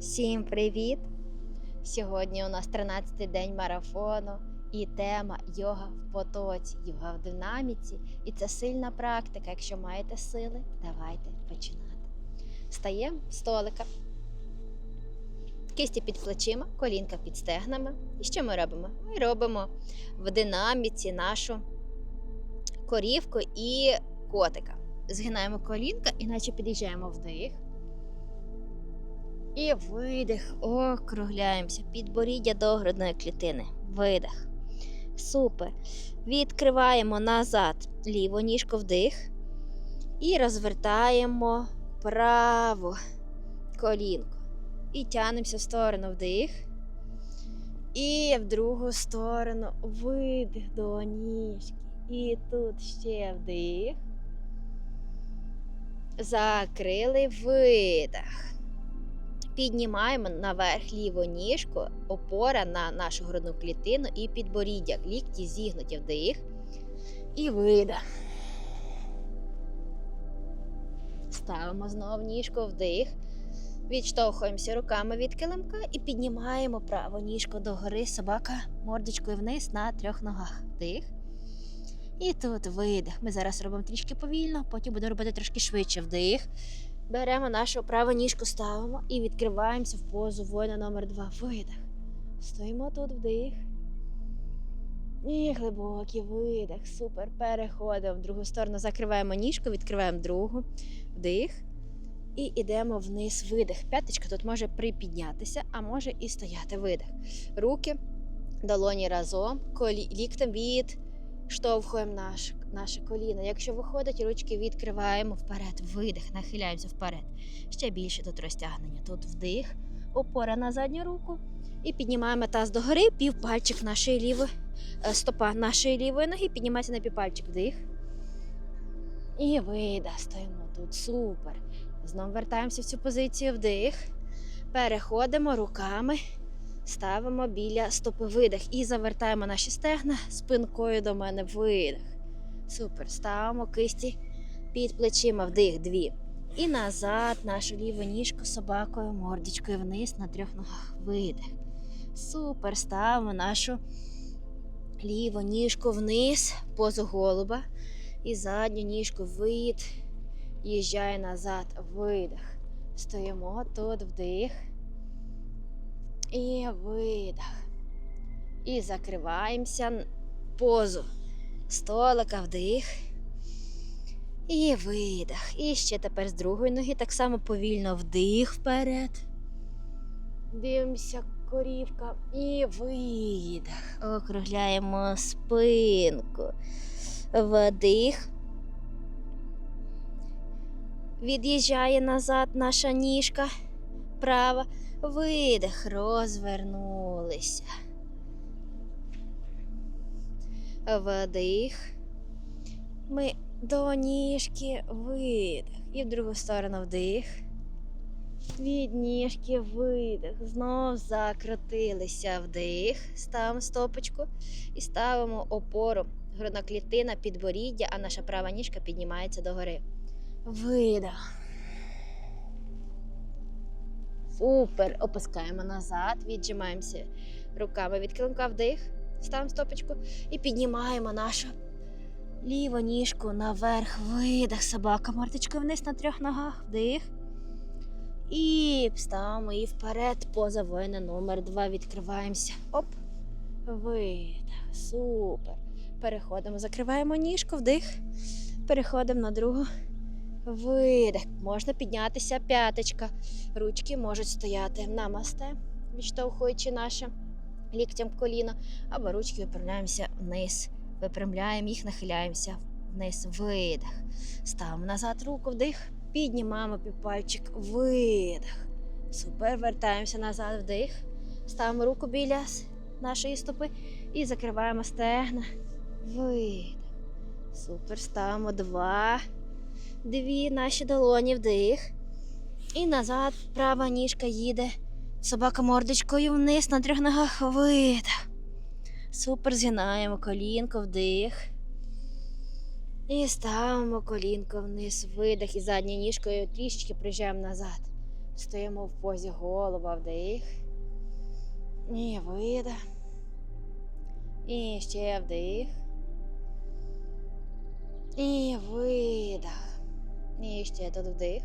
Всім привіт! Сьогодні у нас 13-й день марафону і тема йога в потоці, йога в динаміці. І це сильна практика. Якщо маєте сили, давайте починати. Стаємо з столика. Кисті під плечима, колінка під стегнами. І що ми робимо? Ми робимо в динаміці нашу корівку і котика. Згинаємо колінка, іначе під'їжджаємо вдих. І видих. Округляємося. Підборіддя до грудної клітини. Видих. Супер. Відкриваємо назад ліву ніжку вдих. І розвертаємо праву колінку. І тянемося в сторону вдих. І в другу сторону видих до ніжки. І тут ще вдих. Закрили видих. Піднімаємо наверх ліву ніжку, опора на нашу грудну клітину і підборіддя. Лікті зігнуті вдих. І видих. Ставимо знову ніжку вдих. Відштовхуємося руками від килимка і піднімаємо праву ніжку догори, собака мордочкою вниз на трьох ногах. Вдих. І тут видих. Ми зараз робимо трішки повільно, потім будемо робити трошки швидше вдих. Беремо нашу праву ніжку, ставимо і відкриваємося в позу воїна номер 2 Видих. Стоїмо тут вдих. І глибокий видих. Супер. Переходимо в другу сторону. Закриваємо ніжку, відкриваємо другу. Вдих. І йдемо вниз видих. П'яточка тут може припіднятися, а може і стояти видих. Руки, долоні разом, колі, ліктем від штовхуємо наш, наше коліно. Якщо виходить, ручки відкриваємо вперед, видих, нахиляємося вперед. Ще більше тут розтягнення. Тут вдих, опора на задню руку. І піднімаємо таз догори, півпальчик нашої лівої, е, стопа нашої лівої ноги, піднімається на півпальчик вдих. І видих, стоїмо тут. Супер. Знову вертаємося в цю позицію вдих. Переходимо руками, ставимо біля стопи видих і завертаємо наші стегна спинкою до мене видих. Супер. Ставимо кисті під плечима вдих, дві. І назад нашу ліву ніжку собакою, мордочкою вниз на трьох ногах. Видих. Супер. Ставимо нашу ліву ніжку вниз, позу голуба. І задню ніжку вид. Їжджає назад, видих. Стоїмо тут вдих. І видих. І закриваємося позу столика вдих. І видих. І ще тепер з другої ноги так само повільно вдих вперед. Дивимося корівка. І видих. Округляємо спинку. Вдих. Від'їжджає назад наша ніжка. Права. Видих. Розвернулися. Вдих. Ми до ніжки видих. І в другу сторону вдих. Від ніжки видих. Знов закрутилися вдих. Ставимо стопочку і ставимо опору. Грудна клітина, підборіддя, а наша права ніжка піднімається догори. Видих. Супер. Опускаємо назад, віджимаємося руками від килимка вдих. Ставимо стопочку і піднімаємо нашу ліву ніжку наверх. Видих. Собака морточкою вниз на трьох ногах. Вдих. І ставимо її вперед. Поза воїна номер два. Відкриваємося. Оп. Видих. Супер. Переходимо, закриваємо ніжку, вдих. Переходимо на другу. Видих. Можна піднятися п'яточка. Ручки можуть стояти намасте, відштовхуючи наше ліктям коліно, або ручки виправляємося вниз. Випрямляємо їх, нахиляємося вниз. Видих. Ставимо назад руку, вдих. Піднімаємо півпальчик. Видих. Супер. Вертаємося назад, вдих. Ставимо руку біля нашої стопи і закриваємо стегна. Видих. Супер. Ставимо два. Дві наші долоні вдих. І назад права ніжка їде. Собака мордочкою вниз на трьох ногах видих. Супер, згинаємо колінко вдих. І ставимо колінко вниз, видих і задньою ніжкою трішечки приїжджаємо назад. Стоїмо в позі голова вдих. І видих. І ще вдих. І видих. І ще тут вдих.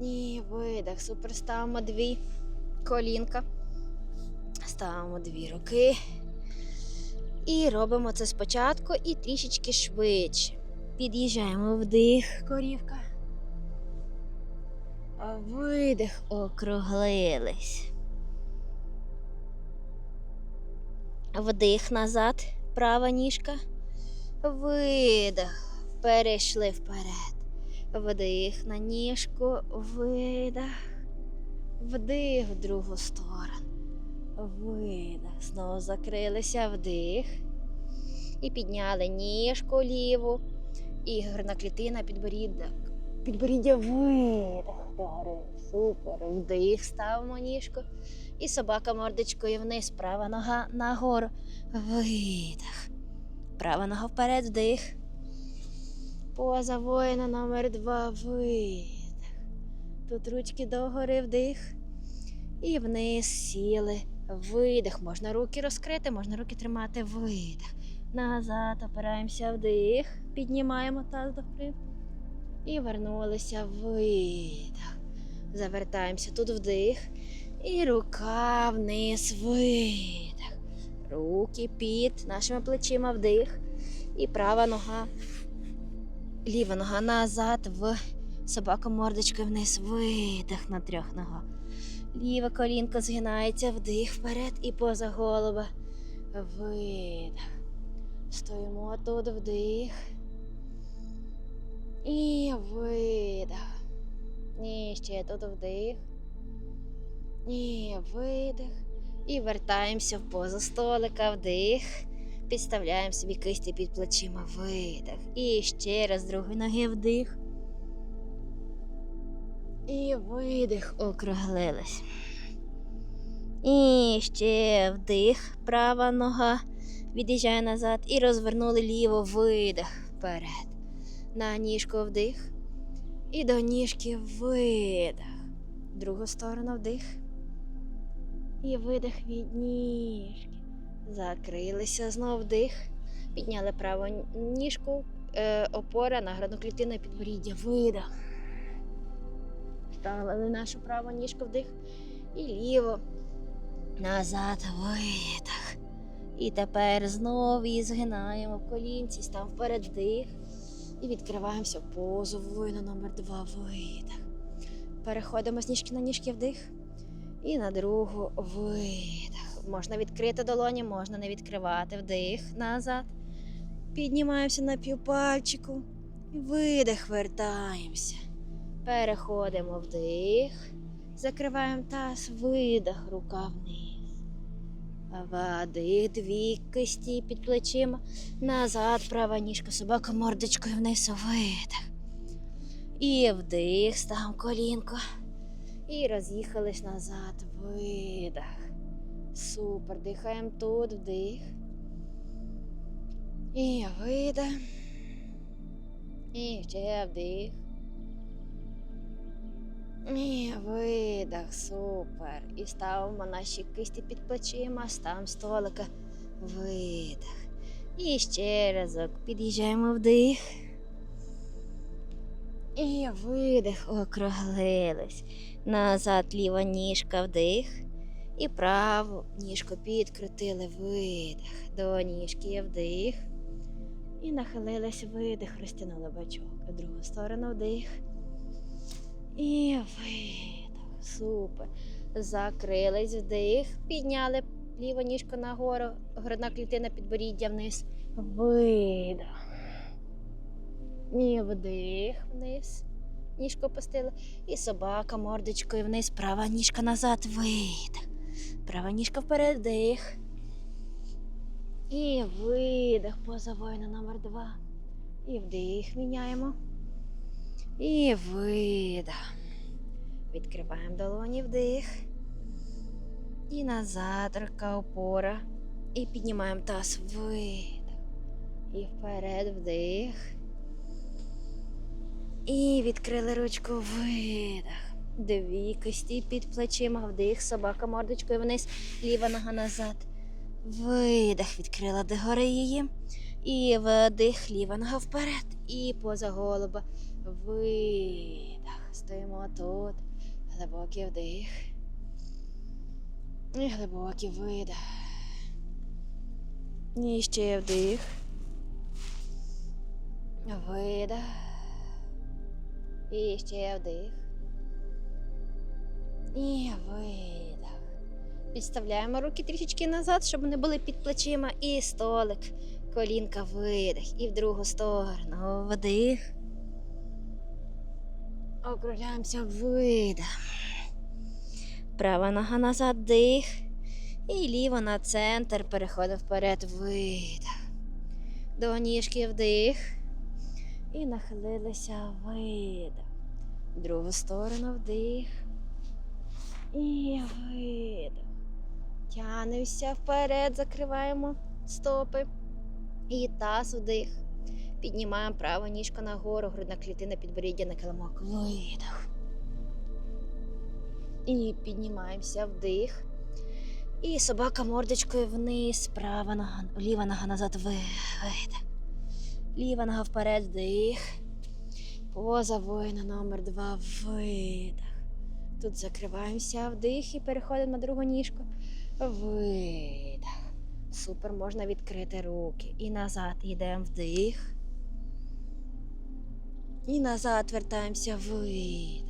І видих. Супер. Ставимо дві колінка. Ставимо дві руки. І робимо це спочатку і трішечки швидше. Під'їжджаємо вдих, корівка. А видих округлились. Вдих назад, права ніжка. Видих. Перейшли вперед. Вдих на ніжку, видих. Вдих в другу сторону. Видих. Знову закрилися, вдих. І підняли ніжку ліву. І грудна клітина, підборіддя. Підборіддя видих. Супер. Вдих, ставимо ніжку. І собака мордочкою вниз. Права нога нагору. Видих. Права нога вперед, вдих. Поза воїна номер два. Видих. Тут ручки догори вдих. І вниз сіли. Видих. Можна руки розкрити, можна руки тримати. Видих. Назад опираємося вдих. Піднімаємо таз догори. І вернулися. Видих. Завертаємося тут вдих. І рука вниз. Видих. Руки під нашими плечима вдих. І права нога. Ліва нога назад в собаку мордочкою вниз. Видих на трьох ногах. Ліве колінко згинається, вдих вперед і поза голова. Видих. Стоїмо тут вдих. І видих. І ще тут вдих. І видих. І вертаємося в позу столика, вдих. Підставляємо собі кисті під плечима, видих. І ще раз другої ноги вдих. І видих, округлились. І ще вдих, права нога від'їжджає назад і розвернули ліво, видих вперед. На ніжку вдих. І до ніжки видих. Другу сторону вдих. І видих від ніжки. Закрилися знов вдих. Підняли праву ніжку, е, опора на і підборіддя. Видих. Ставили нашу праву ніжку вдих. І ліво. Назад видих. І тепер знову її згинаємо в колінці, став вперед вдих. І відкриваємося в позу воїна номер два. Видих. Переходимо з ніжки на ніжки вдих. І на другу видих. Можна відкрити долоні, можна не відкривати. Вдих назад. Піднімаємося на півпальчику. Видих, вертаємося. Переходимо вдих. Закриваємо таз, видих, рука вниз. Вдих, дві кисті під плечима. Назад, права ніжка, собака мордочкою вниз, видих. І вдих, ставимо колінко. І роз'їхались назад. Видих. Супер. Дихаємо тут, вдих. І видих. І ще вдих. І видих. Супер. І ставимо наші кисті під плечима, ставимо столика. Видих. І ще разок. Під'їжджаємо вдих. І видих, округлились. Назад ліва ніжка вдих. І праву ніжку підкрутили видих. До ніжки вдих. І нахилились видих, розтягнули бачок. В другу сторону вдих. І видих. Супер. Закрились вдих. Підняли ліву ніжку нагору. Грудна клітина підборіддя вниз. Видих. І вдих вниз. Ніжку опустили. І собака мордочкою вниз. Права ніжка назад. Видих. Права ніжка вперед. Вдих. І видих. Поза воїна номер два. І вдих міняємо. І видих. Відкриваємо долоні вдих. І назад рука опора. І піднімаємо таз. Видих. І вперед вдих. І відкрили ручку видих. Дві кості під плечима, вдих, собака мордочкою вниз, ліва нога назад. Видих, відкрила догори її. І вдих, ліва нога вперед. І поза голуба. Видих. Стоїмо тут. Глибокий вдих. І глибокий видих. І ще вдих. Видих. І ще вдих. І видих. Підставляємо руки трішечки назад, щоб вони були під плечима. І столик. Колінка видих. І в другу сторону. Вдих. Округляємося видих. Права нога назад дих. І ліва на центр. Переходимо вперед. Видих. До ніжки вдих. І нахилилися видих. В другу сторону вдих. І видих. Тянемося вперед, закриваємо стопи. І таз вдих. Піднімаємо праву ніжку нагору, грудна клітина підборіддя на килимок. Видих. І піднімаємося вдих. І собака мордочкою вниз, права нога, ліва нога назад видих. Ліва нога вперед, вдих. Поза воїна номер два видих. Тут закриваємося вдих і переходимо на другу ніжку. Видих. Супер, можна відкрити руки. І назад йдемо вдих. І назад вертаємося видих.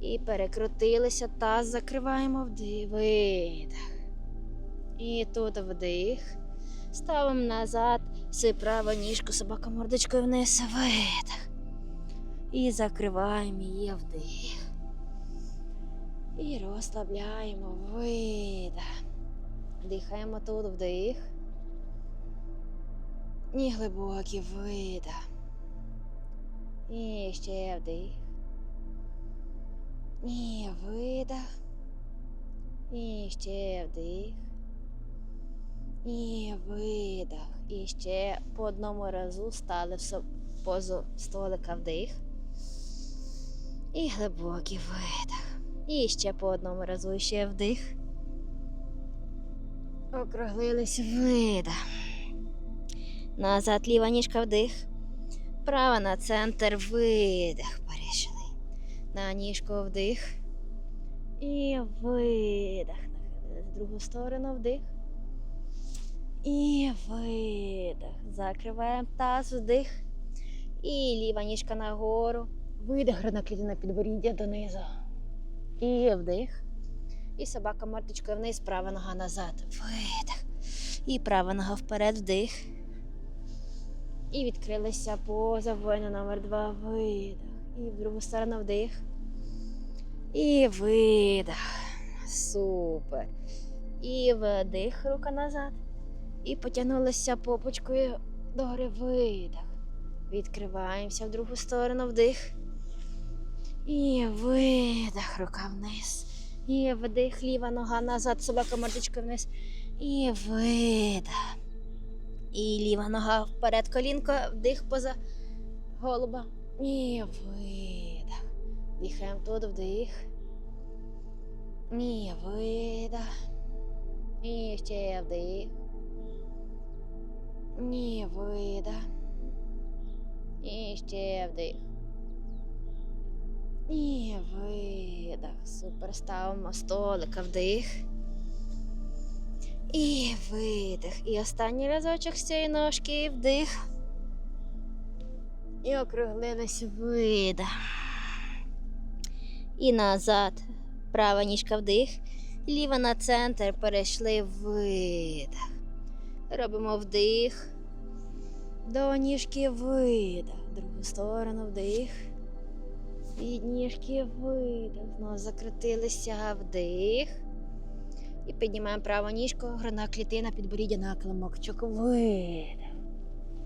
І перекрутилися, таз закриваємо вдих. Видих. І тут вдих. Ставимо назад, все праву ніжку, собака мордочкою вниз, видих. І закриваємо її вдих. І розслабляємо видих. Дихаємо тут вдих. І глибокий видих. І ще вдих. І видих. І ще вдих. І видих. І ще по одному разу стали в позу столика вдих. І глибокий видих. І ще по одному разу ще вдих. Округлились видих. Назад ліва ніжка вдих. Права на центр видих. Перейшли. На ніжку вдих. І видих. В другу сторону вдих. І видих. Закриваємо таз, вдих. І ліва ніжка нагору. Видих, грудна клітина підборіддя донизу. І вдих. І собака мордочкою вниз, права нога назад. Видих. І права нога вперед, вдих. І відкрилися поза воїна номер два. Видих. І в другу сторону вдих. І видих. Супер. І вдих, рука назад. І потягнулися попочкою догори видих. Відкриваємося в другу сторону вдих. І видих, рука вниз. І вдих, ліва нога назад, собака мордочкою вниз. І видих. І ліва нога вперед, колінко, вдих поза голуба. І видих. Дихаємо тут вдих. І видих. І ще вдих. І видих. І ще вдих. І видих. Супер. Ставимо столика вдих. І видих. І останній разочок з цієї ножки вдих. І округлились видих. І назад. Права ніжка вдих. Ліва на центр. Перейшли видих. Робимо вдих. До ніжки видих. Другу сторону вдих. Від ніжки видих. Закрутилися вдих. І піднімаємо праву ніжку, грудна клітина, підборіддя на килимок. Видих.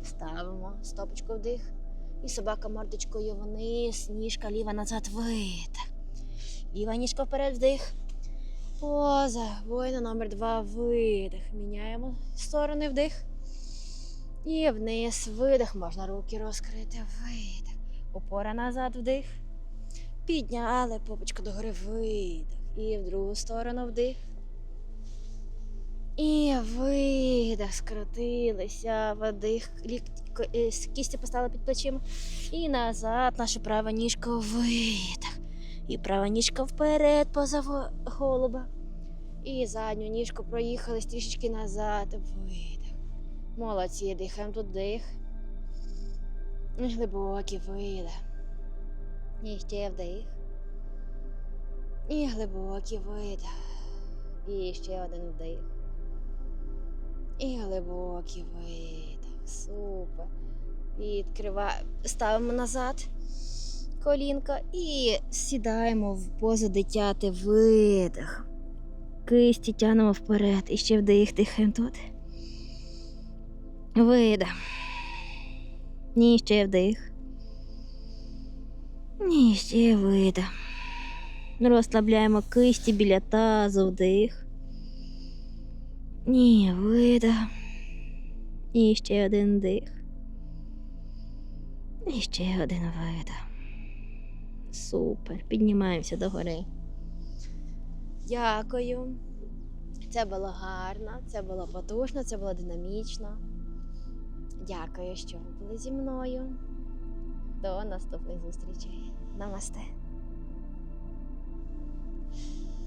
Ставимо стопочку вдих. І собака мордочкою вниз, ніжка ліва назад видих. Ліва ніжка вперед вдих. Поза. Воїна номер два. Видих. Міняємо сторони вдих. І вниз видих. Можна руки розкрити. Видих. Опора назад вдих. Підняли попочку догори видих. І в другу сторону вдих. І видих, скрутилися, вдих, е, кісті поставили під плечима. І назад наша права ніжка видих. І права ніжка вперед поза голуба. І задню ніжку проїхались трішечки назад. Видих. Молодці, дихаємо тут дих. І Глибокий видих. І ще вдих. І глибокий видих. І ще один вдих. І глибокий видих. Супер. Відкриваємо, ставимо назад колінка і сідаємо в позу дитяти. Видих. Кисті тянемо вперед. І ще вдих, дихаємо тут. Видих. Ні, ще вдих. Ні, видих. Розслабляємо кисті біля тазу, вдих. Ні, видих. І ще один дих. І ще один видих. Супер. Піднімаємося догори. Дякую. Це було гарно, це було потужно, це було динамічно. Дякую, що ви були зі мною. До наступних зустрічей. Намасте.